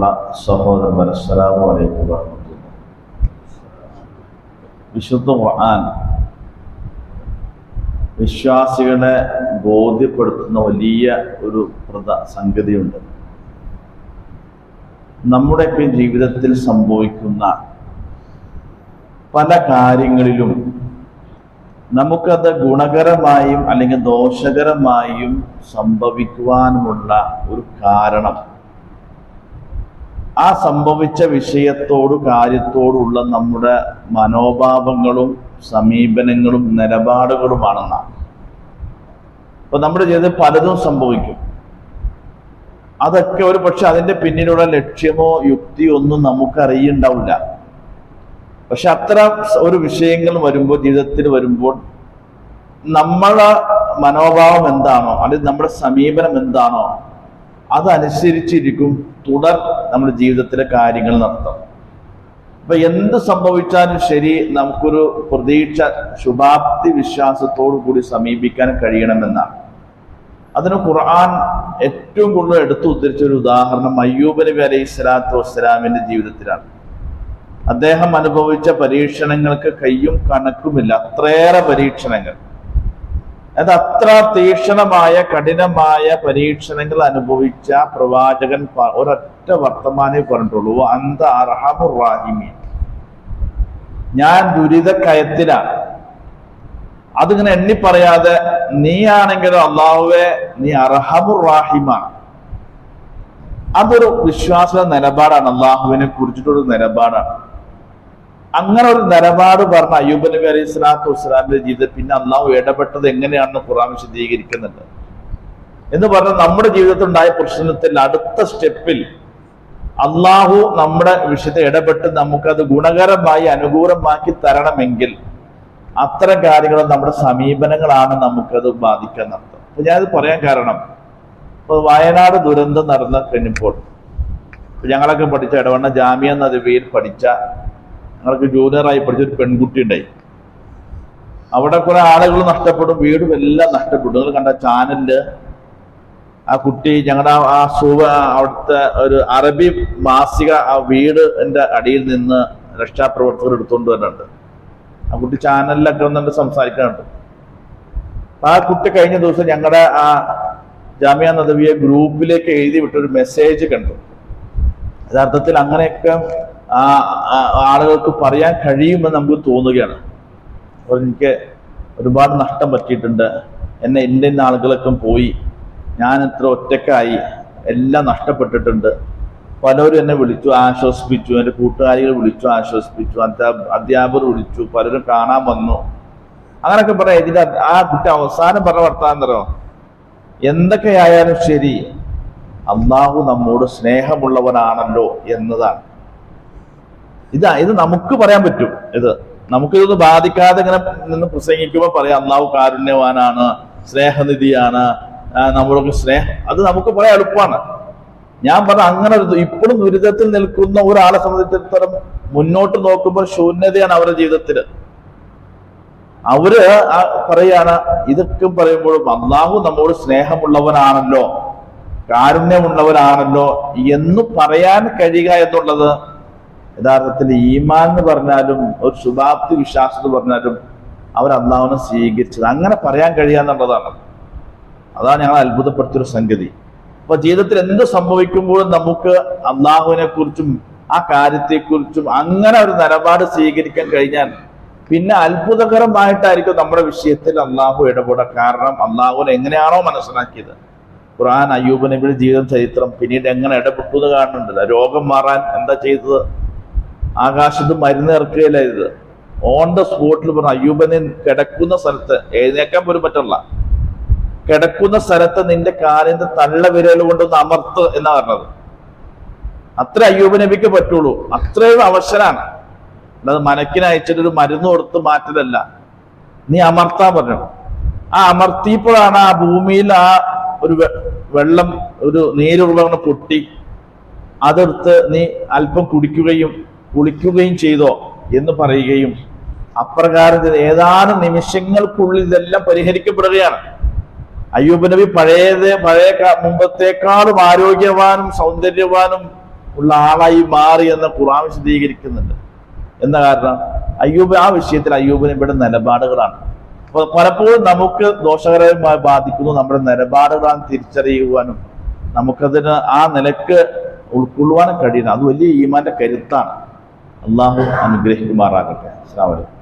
പ്രിയമുള്ള സഹോദരന്മാർ അസ്സലാമു അലൈക്കും വറഹ്മത്തുള്ളാഹി വിശുദ്ധ ഖുർആൻ വിശ്വാസികളെ ബോധ്യപ്പെടുത്തുന്ന വലിയ ഒരു പ്രധ സംഗതിയുണ്ട്. നമ്മുടെ ഇപ്പം ജീവിതത്തിൽ സംഭവിക്കുന്ന പല കാര്യങ്ങളിലും നമുക്കത് ഗുണകരമായും അല്ലെങ്കിൽ ദോഷകരമായും സംഭവിക്കുവാനുമുള്ള ഒരു കാരണം ആ സംഭവിച്ച വിഷയത്തോടു കാര്യത്തോടുള്ള നമ്മുടെ മനോഭാവങ്ങളും സമീപനങ്ങളും നിലപാടുകളുമാണെന്നാണ് അപ്പൊ നമ്മുടെ ജീവിതത്തിൽ പലതും സംഭവിക്കും. അതൊക്കെ ഒരു പക്ഷെ അതിന്റെ പിന്നിലുള്ള ലക്ഷ്യമോ യുക്തിയോ ഒന്നും നമുക്കറിയുണ്ടാവില്ല. പക്ഷെ അത്ര ഒരു വിഷയങ്ങൾ വരുമ്പോൾ ജീവിതത്തിൽ വരുമ്പോൾ നമ്മളെ മനോഭാവം എന്താണോ അല്ലെങ്കിൽ നമ്മുടെ സമീപനം എന്താണോ അതനുസരിച്ചിരിക്കും തുടർ നമ്മുടെ ജീവിതത്തിലെ കാര്യങ്ങൾ നടത്തണം അപ്പൊ എന്ത് സംഭവിച്ചാലും ശരി നമുക്കൊരു പ്രതീക്ഷ ശുഭാപ്തി വിശ്വാസത്തോടു കൂടി സമീപിക്കാൻ കഴിയണമെന്നാണ്. അതിന് ഖുർആൻ ഏറ്റവും കൂടുതൽ എടുത്തു ഉദ്ധരിച്ച ഒരു ഉദാഹരണം അയ്യൂബ് നബി അലൈഹി സ്വലാത്തു വസ്സലാമിന്റെ ജീവിതത്തിലാണ്. അദ്ദേഹം അനുഭവിച്ച പരീക്ഷണങ്ങൾക്ക് കയ്യും കണക്കുമില്ല അത്രയേറെ പരീക്ഷണങ്ങൾ. അത് അത്ര തീക്ഷണമായ കഠിനമായ പരീക്ഷണങ്ങൾ അനുഭവിച്ച പ്രവാചകൻ ഒരൊറ്റ വർത്തമാനേ പറഞ്ഞിട്ടുള്ളൂ. അന്ത അർഹമുറാഹിമീൻ ഞാൻ ദുരിതക്കയത്തിലാണ് അതിങ്ങനെ എണ്ണി പറയാതെ നീയാണെങ്കിലും അള്ളാഹുവെ നീ അർഹമുറാഹിമാണ് അതൊരു വിശ്വാസ നിലപാടാണ്. അള്ളാഹുവിനെ കുറിച്ചിട്ടൊരു നിലപാടാണ്. അങ്ങനെ ഒരു നിലപാട് പറഞ്ഞ അയ്യൂബ് നബി അലൈഹി സ്വലാത്തു വസ്സലാമിന്റെ ജീവിതത്തിൽ പിന്നെ അള്ളാഹു ഇടപെട്ടത് എങ്ങനെയാണെന്ന് ഖുറാൻ വിശദീകരിക്കുന്നുണ്ട്. എന്ന് പറഞ്ഞാൽ നമ്മുടെ ജീവിതത്തിൽ ഉണ്ടായ പ്രശ്നത്തിൽ അടുത്ത സ്റ്റെപ്പിൽ അള്ളാഹു നമ്മുടെ വിഷയത്തെ ഇടപെട്ട് നമുക്കത് ഗുണകരമായി അനുകൂലമാക്കി തരണമെങ്കിൽ അത്തരം കാര്യങ്ങൾ നമ്മുടെ സമീപനങ്ങളാണ് നമുക്കത് ബാധിക്കാൻ നടത്തുന്നത് അപ്പൊ ഞാനത് പറയാൻ കാരണം ഇപ്പൊ വയനാട് ദുരന്തം നടന്ന കഴിഞ്ഞപ്പോൾ ഞങ്ങളൊക്കെ പഠിച്ച ഇടവണ്ണ ജാമ്യ നദിവയിൽ പഠിച്ച ഞങ്ങൾക്ക് ജൂനിയറായി പഠിച്ച ഒരു പെൺകുട്ടി ഉണ്ടായി. അവിടെ കുറെ ആളുകൾ നഷ്ടപ്പെടും വീടും എല്ലാം നഷ്ടപ്പെടും. നിങ്ങൾ കണ്ട ചാനലിൽ ആ കുട്ടി ഞങ്ങളുടെ ആ സൂവ അവിടുത്തെ ഒരു അറബി മാസിക ആ വീട് എന്റെ അടിയിൽ നിന്ന് രക്ഷാപ്രവർത്തകർ എടുത്തുകൊണ്ട് വരുന്നുണ്ട് ആ കുട്ടി ചാനലിലൊക്കെ വന്നിട്ട് സംസാരിക്കാനുണ്ട്. ആ കുട്ടി കഴിഞ്ഞ ദിവസം ഞങ്ങളുടെ ആ ജാമ്യ നദവിയെ ഗ്രൂപ്പിലേക്ക് എഴുതി വിട്ടൊരു മെസ്സേജ് കണ്ടു. യഥാർത്ഥത്തിൽ അങ്ങനെയൊക്കെ ആ ആളുകൾക്ക് പറയാൻ കഴിയുമെന്ന് നമുക്ക് തോന്നുകയാണ്. എനിക്ക് ഒരുപാട് നഷ്ടം പറ്റിയിട്ടുണ്ട്. എന്നെ എന്റെ ആളുകളൊക്കെ പോയി. ഞാൻ ഇത്ര ഒറ്റക്കായി എല്ലാം നഷ്ടപ്പെട്ടിട്ടുണ്ട്. പലരും എന്നെ വിളിച്ചു ആശ്വസിപ്പിച്ചു. എന്റെ കൂട്ടുകാരികൾ വിളിച്ചു ആശ്വസിപ്പിച്ചു. അധ്യാപ അധ്യാപകർ വിളിച്ചു. പലരും കാണാൻ വന്നു. അങ്ങനെയൊക്കെ പറയാം. ഇതിന്റെ ആ കുട്ടി അവസാനം പറഞ്ഞ വർത്താന്തരോ എന്തൊക്കെയായാലും ശരി അള്ളാഹു നമ്മോട് സ്നേഹമുള്ളവനാണല്ലോ എന്നതാണ്. ഇതാ ഇത് നമുക്ക് പറയാൻ പറ്റും. ഇത് നമുക്കിതൊന്ന് ബാധിക്കാതെ ഇങ്ങനെ നിന്ന് പ്രസംഗിക്കുമ്പോൾ പറയാം അള്ളാഹു കാരുണ്യവാനാണ് സ്നേഹനിധിയാണ് നമ്മളൊക്കെ സ്നേഹം അത് നമുക്ക് പറയാൻ എളുപ്പമാണ്. ഞാൻ പറഞ്ഞ അങ്ങനെ ഒരു ഇപ്പോഴും ദുരിതത്തിൽ നിൽക്കുന്ന ഒരാളെ സംബന്ധിച്ചിടത്തോളം മുന്നോട്ട് നോക്കുമ്പോൾ ശൂന്യതയാണ് അവരുടെ ജീവിതത്തിൽ അവർ പറയാണ് ഇതൊക്കെ പറയുമ്പോഴും അള്ളാഹു നമ്മോട് സ്നേഹമുള്ളവനാണല്ലോ കാരുണ്യമുള്ളവരാണല്ലോ എന്ന് പറയാൻ കഴിയുക എന്നുള്ളത് യഥാർത്ഥത്തിൽ ഈമാൻ എന്ന് പറഞ്ഞാലും ഒരു ശുഭാപ്തി വിശ്വാസം എന്ന് പറഞ്ഞാലും അവർ അള്ളാഹുവിനെ സ്വീകരിച്ചത്. അങ്ങനെ പറയാൻ കഴിയാന്നുള്ളതാണ് അതാണ് ഞങ്ങൾ അത്ഭുതപ്പെടുത്തിയൊരു സംഗതി. അപ്പൊ ജീവിതത്തിൽ എന്ത് സംഭവിക്കുമ്പോഴും നമുക്ക് അള്ളാഹുവിനെ കുറിച്ചും ആ കാര്യത്തെക്കുറിച്ചും അങ്ങനെ ഒരു നിലപാട് സ്വീകരിക്കാൻ കഴിഞ്ഞാൽ പിന്നെ അത്ഭുതകരമായിട്ടായിരിക്കും നമ്മുടെ വിഷയത്തിൽ അള്ളാഹു ഇടപെടുക കാരണം അള്ളാഹുവിനെ എങ്ങനെയാണോ മനസ്സിലാക്കിയത്. ഖുർആൻ അയ്യൂബ് നബിയുടെ ജീവിതം ചരിത്രം പിന്നീട് എങ്ങനെ ഇടപെട്ടു എന്ന് കാണുന്നുണ്ടല്ലോ. രോഗം മാറാൻ എന്താ ചെയ്തത്? ആകാശത്ത് മരുന്ന് ഇറക്കുകയില്ല ഇത് ഓൺ ദ സ്പോട്ടിൽ പറഞ്ഞ അയ്യൂബനെ കിടക്കുന്ന സ്ഥലത്ത് എഴുന്നേക്കാൻ പോലും പറ്റില്ല കിടക്കുന്ന സ്ഥലത്ത് നിന്റെ കാലിന്റെ തള്ള വിരൽ കൊണ്ടൊന്ന് അമർത്ത് എന്നാ പറഞ്ഞത്. അത്ര അയ്യൂബ് നബിക്ക് പറ്റുള്ളൂ. അത്രയും അവസരാണ് അല്ലാതെ മനക്കിന് അയച്ചിട്ട് ഒരു മരുന്ന് കൊടുത്ത് മാറ്റലല്ല. നീ അമർത്താൻ പറഞ്ഞു ആ അമർത്തിയപ്പോഴാണ് ആ ഭൂമിയിൽ ആ ഒരു വെള്ളം ഒരു നീരുറവ പൊട്ടി. അതെടുത്ത് നീ അല്പം കുടിക്കുകയും കുളിക്കുകയും ചെയ്തോ എന്ന് പറയുകയും അപ്രകാരം ഏതാനും നിമിഷങ്ങൾക്കുള്ളിൽ ഇതെല്ലാം പരിഹരിക്കപ്പെടുകയാണ്. അയ്യൂബ് നബി പഴയത് പഴയ മുമ്പത്തേക്കാളും ആരോഗ്യവാനും സൗന്ദര്യവാനും ഉള്ള ആളായി മാറി എന്ന് ഖുർആൻ വിശദീകരിക്കുന്നുണ്ട്. എന്ന കാരണം? അയ്യൂബ് ആ വിഷയത്തിൽ അയ്യൂബിന് ഇവിടെ നിലപാടുകളാണ്. അപ്പോൾ പലപ്പോഴും നമുക്ക് ദോഷകരമായി ബാധിക്കുന്നു നമ്മുടെ നിലപാടുകളാണ് തിരിച്ചറിയുവാനും നമുക്കതിന് ആ നിലയ്ക്ക് ഉൾക്കൊള്ളുവാനും കഴിയണം അത് വലിയ ഈമാന്റെ കരുത്താണ്. അള്ളാഹു അനുഗ്രഹിക്കുമാറാകട്ടെ. അസ്സാം വലൈക്കും